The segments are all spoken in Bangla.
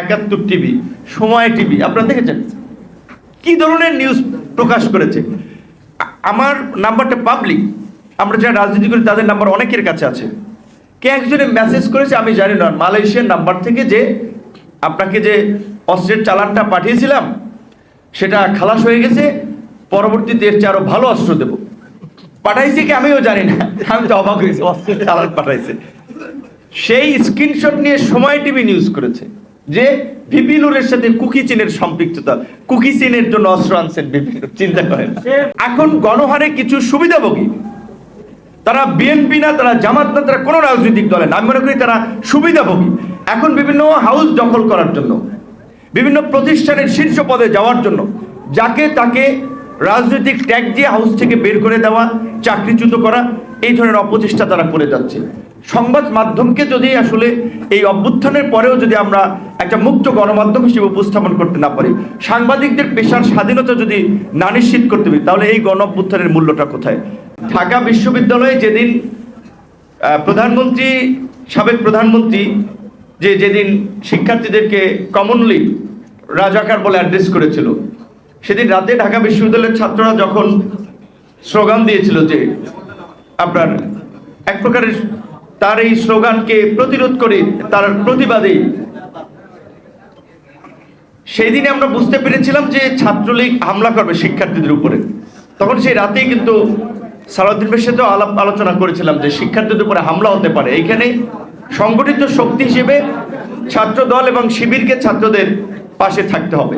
একাত্তর টিভি সময় টিভি আপনারা দেখেছেন? কি ধরনের নিউজ প্রকাশ করেছে? আমার নাম্বারটা পাবলিক আমরা যারা রাজনীতি করি তাদের নাম্বার অনেকের কাছে আছে। কে একজনে মেসেজ করেছে আমি জানি না, মালয়েশিয়ার নাম্বার থেকে যে আপনাকে যে অস্ত্রের চালানটা পাঠিয়েছিলাম, সেটা খালাস হয়ে গেছে, পরবর্তীতে এর চেয়ে আরও ভালো অস্ত্র দেবো। পাঠাইছে কি আমিও জানি না, আমি তো অবাক হয়েছি অস্ত্রের চালান পাঠাইছে। সেই স্ক্রিনশট নিয়ে সময় টিভি নিউজ করেছে। যে ভিপি নুরের সাথে কুকি চীনের সম্পৃক্ততা কুকি চীনের জন্য অস্ত্র আনছেন ভিপি নুর, চিন্তা করেন। এখন গণহারে কিছু সুবিধাভোগী তারা বিএনপি না তারা জামাত না তারা কোনো রাজনৈতিক দলে না। আমি মনে করি তারা সুবিধাভোগী। এখন বিভিন্ন হাউস দখল করার জন্য বিভিন্ন প্রতিষ্ঠানের শীর্ষ পদে যাওয়ার জন্য যাকে তাকে রাজনৈতিক ট্যাগ দিয়ে হাউস থেকে বের করে দেওয়া চাকরিচ্যুত করা এই ধরনের অপচেষ্টা তারা করে যাচ্ছে। সংবাদ মাধ্যমকে যদি আসলে এই অভ্যুত্থানের পরেও যদি আমরা একটা মুক্ত গণমাধ্যম হিসেবে উপস্থাপন করতে না পারি, সাংবাদিকদের পেশার স্বাধীনতা যদি না নিশ্চিত করতে পারি, তাহলে এই গণঅভ্যুত্থানের মূল্যটা কোথায়? ঢাকা বিশ্ববিদ্যালয়ে যেদিন প্রধানমন্ত্রী, সাবেক প্রধানমন্ত্রী, যে যেদিন শিক্ষার্থীদেরকে কমনলি রাজাকার বলে অ্যাড্রেস করেছিল, সেদিন রাতে ঢাকা বিশ্ববিদ্যালয়ের ছাত্ররা যখন স্লোগান দিয়েছিল যে আপনার এক প্রকারের তার এই স্লোগানকে প্রতিরোধ করে, তার প্রতিবাদে সেই দিনে আমরা বুঝতে পেরেছিলাম যে ছাত্রলীগ হামলা করবে শিক্ষার্থীদের উপরে। তখন সেই রাতেই কিন্তু সালাউদ্দিন ভাইয়ের সাথেও আলাপ আলোচনা করেছিলাম যে শিক্ষার্থীদের উপরে হামলা হতে পারে। এইখানে সংগঠিত শক্তি হিসেবে ছাত্র দল এবং শিবিরকে ছাত্রদের পাশে থাকতে হবে।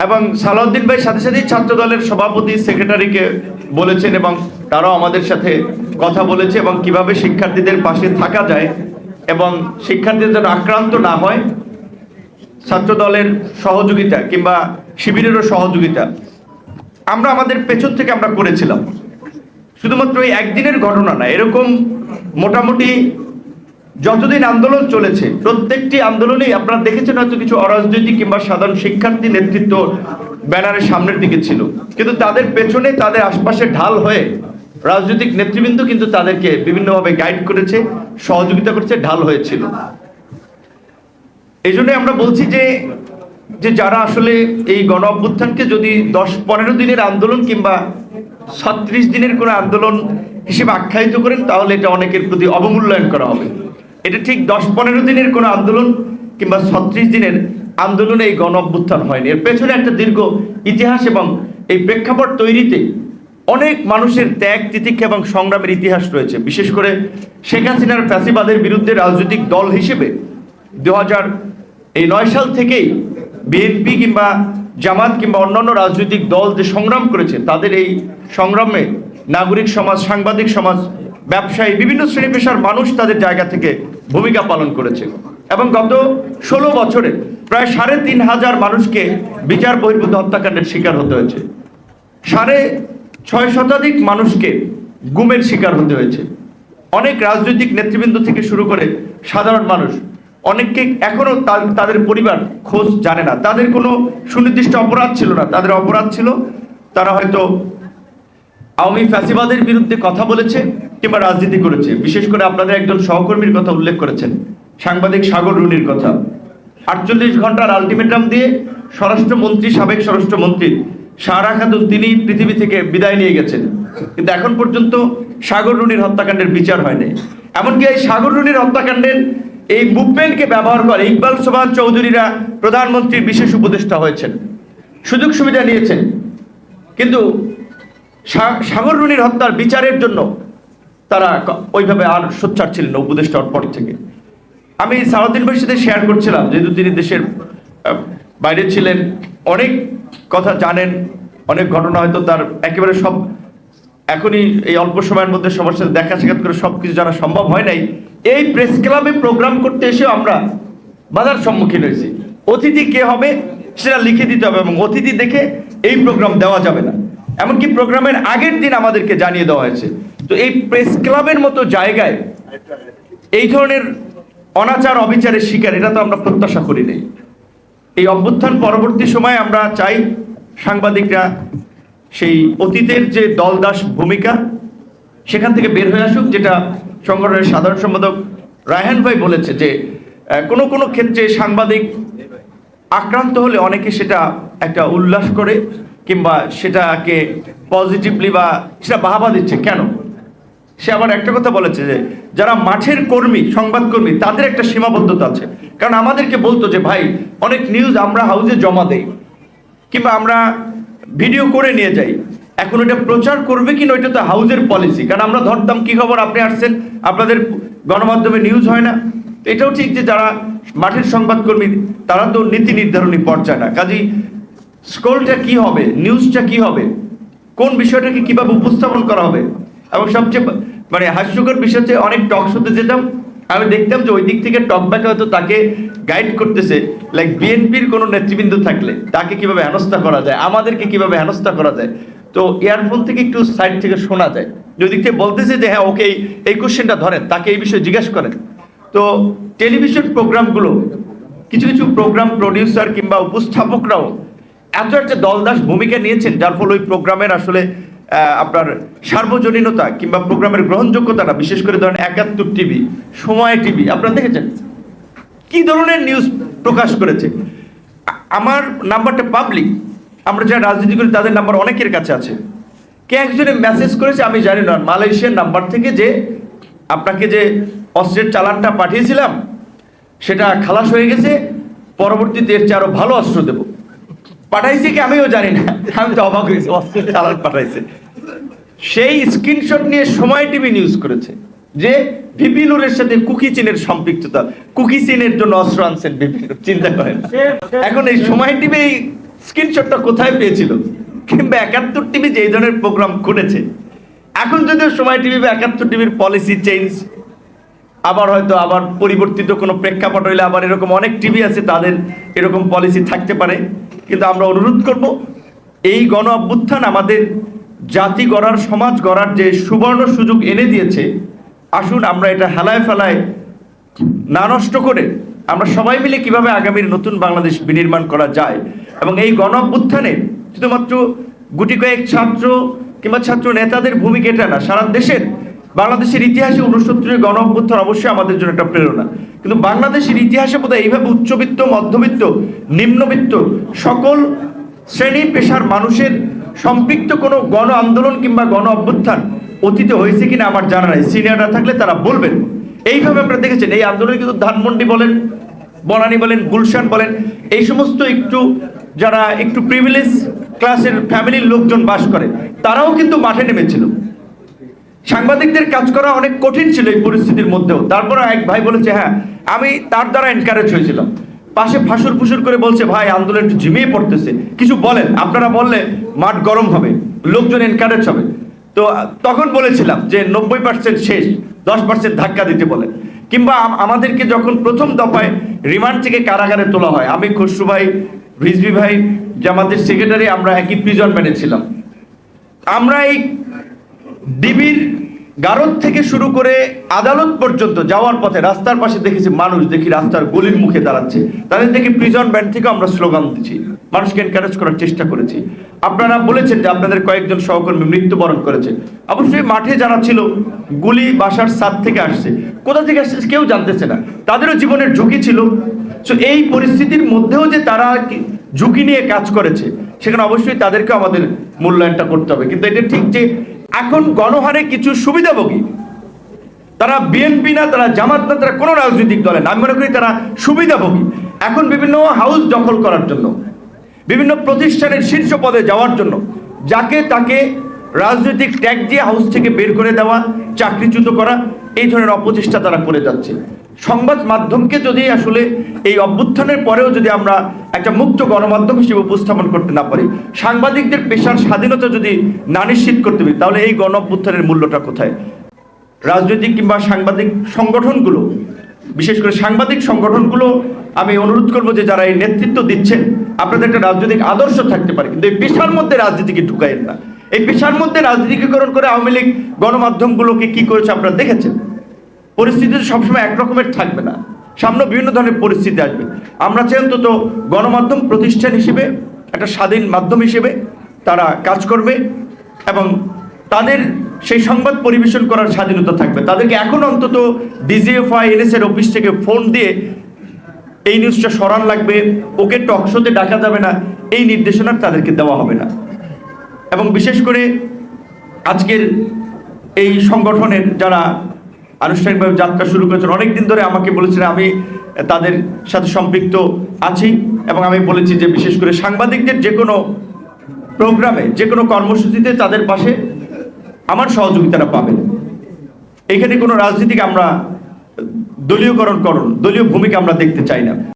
এবং সালাউদ্দিন ভাই সাথে সাথেই ছাত্র দলের সভাপতি, সেক্রেটারিকে বলেছেন এবং তারাও আমাদের সাথে কথা বলেছে এবং কীভাবে শিক্ষার্থীদের পাশে থাকা যায় এবং শিক্ষার্থীদের যেন আক্রান্ত না হয় ছাত্র দলের সহযোগিতা কিংবা শিবিরেরও সহযোগিতা। আমরা আমাদের পেছন থেকে আমরা করেছিলাম। শুধুমাত্র এই একদিনের ঘটনা না, এরকম মোটামুটি যতদিন আন্দোলন চলেছে, প্রত্যেকটি আন্দোলনেই আপনারা দেখেছেন হয়তো কিছু অরাজনৈতিক কিংবা সাধারণ শিক্ষার্থী নেতৃত্ব ব্যানারের সামনের দিকে ছিল। কিন্তু তাদের পেছনে তাদের আশপাশে ঢাল হয়ে রাজনৈতিক নেতৃবৃন্দ কিন্তু তাদেরকে বিভিন্নভাবে গাইড করেছে, সহযোগিতা করেছে, ঢাল হয়েছিল। এই আমরা বলছি যে যে যারা আসলে এই গণ অভ্যুত্থানকে যদি দশ পনেরো দিনের আন্দোলন কিংবা ছত্রিশ দিনের কোনো আন্দোলন হিসেবে আখ্যায়িত করেন, তাহলে এটা অনেকের প্রতি অবমূল্যায়ন করা হবে। এটা ঠিক দশ পনেরো দিনের কোনো আন্দোলন কিংবা ছত্রিশ দিনের আন্দোলনে এই গণ অভ্যুত্থান হয়নি। এর পেছনে একটা দীর্ঘ ইতিহাস এবং এই প্রেক্ষাপট তৈরিতে অনেক মানুষের ত্যাগ, তিতিক্ষা এবং সংগ্রামের ইতিহাস রয়েছে। বিশেষ করে শেখ হাসিনার ফ্যাসিবাদের বিরুদ্ধে রাজনৈতিক দল হিসেবে দু হাজার এই নয় সাল থেকেই বিএনপি কিংবা জামাত কিংবা অন্যান্য রাজনৈতিক দল যে সংগ্রাম করেছে, তাদের এই সংগ্রামে নাগরিক সমাজ, সাংবাদিক সমাজ, ব্যবসায়ী, বিভিন্ন শ্রেণি পেশার মানুষ তাদের জায়গা থেকে ভূমিকা পালন করেছে। এবং গত ষোলো বছরে প্রায় সাড়ে তিন হাজার মানুষকে বিচার বহির্ভূত হত্যাকাণ্ডের শিকার হতে হয়েছে। সাড়ে ছয় শতাধিক মানুষকে গুমের শিকার হতে হয়েছে। অনেক রাজনৈতিক নেতৃবৃন্দ থেকে শুরু করে সাধারণ মানুষ, অনেককে এখনও তা- তাদের পরিবার খোঁজ জানে না। তাদের কোনো সুনির্দিষ্ট অপরাধ ছিল না। তাদের অপরাধ ছিল, তারা হয়তো আওয়ামী ফ্যাসিবাদের বিরুদ্ধে কথা বলেছে কিংবা রাজনীতি করেছে। বিশেষ করে আপনাদের একজন সহকর্মীর কথা উল্লেখ করেছেন, সাংবাদিক সাগর রুনির কথা। আটচল্লিশ ঘণ্টার আলটিমেটাম দিয়ে স্বরাষ্ট্রমন্ত্রী, সাবেক স্বরাষ্ট্রমন্ত্রী সারা খাতুন তিনি পৃথিবী থেকে বিদায় নিয়ে গেছেন। কিন্তু এখন পর্যন্ত সাগর রুনির হত্যাকাণ্ডের বিচার হয়নি এমনকি এই সাগর রুনির হত্যাকাণ্ডের এই মুভমেন্টকে ব্যবহার করে ইকবাল সোবান চৌধুরীরা প্রধানমন্ত্রীর বিশেষ উপদেষ্টা হয়েছেন। সুযোগ সুবিধা নিয়েছেন। কিন্তু সাগর রুনির হত্যার বিচারের জন্য তারা ওইভাবে আর সোচ্চার ছিলেন না উপদেষ্টা পর থেকে। আমি সারাদিন ভাইয়ের শেয়ার করছিলাম, যেহেতু তিনি দেশের বাইরে ছিলেন, অনেক কথা জানেন, অনেক ঘটনা হয়তো তার একেবারে সব এখনই এই অল্প সময়ের মধ্যে সবার সাথে দেখা সাক্ষাৎ করে সব কিছু জানা সম্ভব হয় নাই। এই প্রেস ক্লাবে প্রোগ্রাম করতে এসেও আমরা বাধার সম্মুখীন হয়েছি। অতিথি কে হবে সেটা লিখে দিতে হবে এবং অতিথি দেখে এই প্রোগ্রাম দেওয়া যাবে না। এমনকি প্রোগ্রামের আগের দিন আমাদেরকে জানিয়ে দেওয়া হয়েছে। তো এই প্রেস ক্লাবের মতো জায়গায় এই ধরনের অনাচার অবিচারের শিকার, এটা তো আমরা প্রত্যাশা করি নাই। এই অভ্যুত্থান পরবর্তী সময়ে আমরা চাই সাংবাদিকরা সেই অতীতের যে দলদাস ভূমিকা সেখান থেকে বের হয়ে আসুক, যেটা সংগঠনের সাধারণ সম্পাদক রায়হান ভাই বলেছে যে কোনো কোনো ক্ষেত্রে সাংবাদিক আক্রান্ত হলে অনেকে সেটা একটা উল্লাস করে কিংবা সেটাকে পজিটিভলি বা সেটা বাহাবা দিচ্ছে। কেন? সে আবার একটা কথা বলেছে যে যারা মাঠের কর্মী, সংবাদকর্মী, তাদের একটা সীমাবদ্ধতা আছে। কারণ আমাদেরকে বলতো যে, ভাই, অনেক নিউজ আমরা হাউজে জমা দেই কিংবা আমরা ভিডিও করে নিয়ে যাই। এখন ওটা প্রচার করবে কিনা ওইটা তো হাউজের পলিসি কারণ আমরা ধরতাম, কি খবর? আপনি আসছেন, আপনাদের গণমাধ্যমে নিউজ হয় না। এটাও ঠিক যে যারা মাঠের সংবাদকর্মী, তারা তো নীতি নির্ধারণী পর্যায়ে না। কাজেই স্কোলটা কি হবে নিউজটা কি হবে, কোন বিষয়টাকে কীভাবে উপস্থাপন করা হবে এবং সবচেয়ে মানে হাস্যকর বিষয় হচ্ছে অনেক টক শোতে যেতাম, আমি দেখতাম যে ওই দিক থেকে টক ব্যাকে হয়তো তাকে গাইড করতেছে লাইক বিএনপির কোনো নেতৃবৃন্দ থাকলে, তাকে কীভাবে হেনস্থা করা যায়, আমাদেরকে কীভাবে হেনস্থা করা যায়। তো এয়ারফোন থেকে একটু সাইড থেকে শোনা যায়। যদি দিক থেকে বলতেছে যে হ্যাঁ ওকে এই- কোশ্চেনটা ধরেন, তাকে এই বিষয়ে জিজ্ঞেস করেন। তো টেলিভিশন প্রোগ্রামগুলো কিছু কিছু প্রোগ্রাম প্রডিউসার কিংবা উপস্থাপকরাও এত একটা দলদাস ভূমিকা নিয়েছেন, যার ফলে ওই প্রোগ্রামের আসলে আপনার সার্বজনীনতা কিংবা প্রোগ্রামের গ্রহণযোগ্যতাটা, বিশেষ করে ধরেন একাত্তর টিভি সময় টিভি আপনারা দেখেছেন? কি ধরনের নিউজ প্রকাশ করেছে? আমার নাম্বারটা পাবলিক আমরা যারা রাজনীতি করি তাদের নাম্বার অনেকের কাছে আছে। কে একজনে মেসেজ করেছে আমি জানি না, মালয়েশিয়ার নাম্বার থেকে যে আপনাকে যে অস্ত্রের চালানটা পাঠিয়েছিলাম, সেটা খালাস হয়ে গেছে, পরবর্তীতে এর চেয়ে আরও ভালো অস্ত্র দেবো। পাঠাইছে কি আমিও জানি না, আমি তো অবাক হয়েছি অস্ত্রের চালান পাঠাইছে। সেই স্ক্রিনশট নিয়ে সময় টিভি নিউজ করেছে যে বিপিনুরের সাথে কুকি চীনের সম্পৃক্ততা কুকি চীনের জন্য অস্ত্র আনছেন বিপিনুর চিন্তা করেন। এখন এই সময় টিভি এই স্ক্রিনশটটা কোথায় পেয়েছিল? কিংবা একাত্তর টিভি যে ধরনের প্রোগ্রাম করেছে এখন যদিও সময় টিভি বা একাত্তর টিভির পলিসি চেঞ্জ আবার হয়তো আবার পরিবর্তিত কোনো প্রেক্ষাপট হইলে আবার এরকম অনেক টিভি আছে তাদের এরকম পলিসি থাকতে পারে। কিন্তু আমরা অনুরোধ করব এই গণ অভ্যুত্থান আমাদের জাতি গড়ার, সমাজ গড়ার যে সুবর্ণ সুযোগ এনে দিয়েছে, আসুন আমরা এটা হেলায় ফেলায় না নষ্ট করে আমরা সবাই মিলে কীভাবে আগামীর নতুন বাংলাদেশ বিনির্মাণ করা যায় এবং এই গণ অভ্যুত্থানে শুধুমাত্র গুটি কয়েক ছাত্র কিংবা ছাত্র নেতাদের ভূমিকা এটা না, সারা দেশের, বাংলাদেশের ইতিহাসে উনসত্তরের গণ অভ্যুত্থান অবশ্যই আমাদের জন্য একটা প্রেরণা। কিন্তু বাংলাদেশের ইতিহাসে বোধহয় এইভাবে উচ্চবিত্ত, মধ্যবিত্ত, নিম্নবিত্ত সকল শ্রেণি পেশার মানুষের সম্পৃক্ত কোনো গণ আন্দোলন কিংবা গণ অভ্যুত্থান অতীতে হয়েছে কিনা আমার জানা নাই। সিনিয়ররা থাকলে তারা বলবেন। এইভাবে আপনারা দেখেছেন, এই আন্দোলনে কিন্তু ধানমন্ডি বলেন, বনানী বলেন, গুলশান বলেন, এই সমস্ত একটু যারা একটু প্রিভিলেজ ক্লাসের ফ্যামিলির লোকজন বাস করে, তারাও কিন্তু মাঠে নেমেছিল। সাংবাদিকদের কাজ করা অনেক কঠিন ছিল এই পরিস্থিতির মধ্যেও। তারপরে এক ভাই বলেছে হ্যাঁ আমি তার দ্বারা এনকারেজ হয়েছিলাম। পাশে ফাঁসুর ফুসুর করে বলছে, ভাই, আন্দোলন একটু ঝিমিয়ে পড়তেছে। কিছু বলেন, আপনারা বললে মাঠ গরম হবে, লোকজন এনকারেজ হবে। তো, তখন বলেছিলাম যে নব্বই পার্সেন্ট শেষ, দশ পার্সেন্ট ধাক্কা দিতে বলেন কিংবা আমাদেরকে যখন প্রথম দফায় রিমান্ড থেকে কারাগারে তোলা হয়, আমি খসরু ভাই, রিজভি ভাই, জামাতের সেক্রেটারি আমরা একই প্রিজন ছিলাম। আমরা এই ডিবির গারদ থেকে শুরু করে আদালত পর্যন্ত যাওয়ার পথে রাস্তার পাশে দেখেছি মানুষ দেখি রাস্তার গলির মুখে দাঁড়াচ্ছে। তাদের দেখি প্রিজন ব্যান্ড থেকে আমরা স্লোগান দিচ্ছি। মানুষকে এনকারেজ করার চেষ্টা করেছি। আপনারা বলেছেন যে আপনাদের কয়েকজন সহকর্মী মৃত্যুবরণ করেছে। অবশ্যই মাঠে যারা ছিল, গুলি, বাসার সাত থেকে আসছে। কোথা থেকে আসছে কেউ জানতেছে না। তাদেরও জীবনের ঝুঁকি ছিল। তো এই পরিস্থিতির মধ্যেও যে তারা ঝুঁকি নিয়ে কাজ করেছে, সেখানে অবশ্যই তাদেরকে আমাদের মূল্যায়নটা করতে হবে। কিন্তু এটা ঠিক যে এখন গণহারে কিছু সুবিধাভোগী তারা বিএনপি না, তারা জামাত না, তারা কোনো রাজনৈতিক দলে না। আমি মনে করি তারা সুবিধাভোগী এখন বিভিন্ন হাউস দখল করার জন্য, বিভিন্ন প্রতিষ্ঠানের শীর্ষ পদে যাওয়ার জন্য, যাকে তাকে রাজনৈতিক ট্যাগ দিয়ে হাউস থেকে বের করে দেওয়া, চাকরিচ্যুত করা, এই ধরনের অপচেষ্টা তারা করে যাচ্ছে। সংবাদ মাধ্যমকে যদি আসলে এই অভ্যুত্থানের পরেও যদি আমরা একটা মুক্ত গণমাধ্যম হিসেবে উপস্থাপন করতে না পারি, সাংবাদিকদের পেশার স্বাধীনতা যদি না নিশ্চিত করতে পারি, তাহলে এই গণ মূল্যটা কোথায়? রাজনৈতিক কিংবা সাংবাদিক সংগঠনগুলো, বিশেষ করে সাংবাদিক সংগঠনগুলো, আমি অনুরোধ করব যে যারা এই নেতৃত্ব দিচ্ছেন, আপনাদের একটা রাজনৈতিক আদর্শ থাকতে পারে, কিন্তু এই পেশার মধ্যে রাজনীতিকে ঢুকাইয়েন না। এই পেশার মধ্যে রাজনীতিকরণ করে আওয়ামী লীগ গণমাধ্যমগুলোকে কি করেছে আপনারা দেখেছেন? পরিস্থিতি সবসময় একরকমের থাকবে না। সামনে বিভিন্ন ধরনের পরিস্থিতি আসবে। আমরা চাই অন্তত গণমাধ্যম প্রতিষ্ঠান হিসেবে, একটা স্বাধীন মাধ্যম হিসেবে তারা কাজ করবে এবং তাদের সেই সংবাদ পরিবেশন করার স্বাধীনতা থাকবে। তাদেরকে এখন অন্তত ডিজিএফআই, এনএসএর অফিস থেকে ফোন দিয়ে এই নিউজটা সরান লাগবে, ওকে টকশোতে ডাকা যাবে না, এই নির্দেশনা তাদেরকে দেওয়া হবে না। এবং বিশেষ করে আজকের এই সংগঠনের যারা আনুষ্ঠানিকভাবে যাত্রা শুরু করেছেন। অনেকদিন ধরে আমাকে বলেছেন, আমি তাদের সাথে সম্পৃক্ত আছি এবং আমি বলেছি যে বিশেষ করে সাংবাদিকদের যে কোনো প্রোগ্রামে, যে কোনো কর্মসূচিতে তাদের পাশে আমার সহযোগিতাটা পাবেন। এখানে কোনো রাজনীতিকে আমরা দলীয়করণ করুন, দলীয় ভূমিকা আমরা দেখতে চাই না।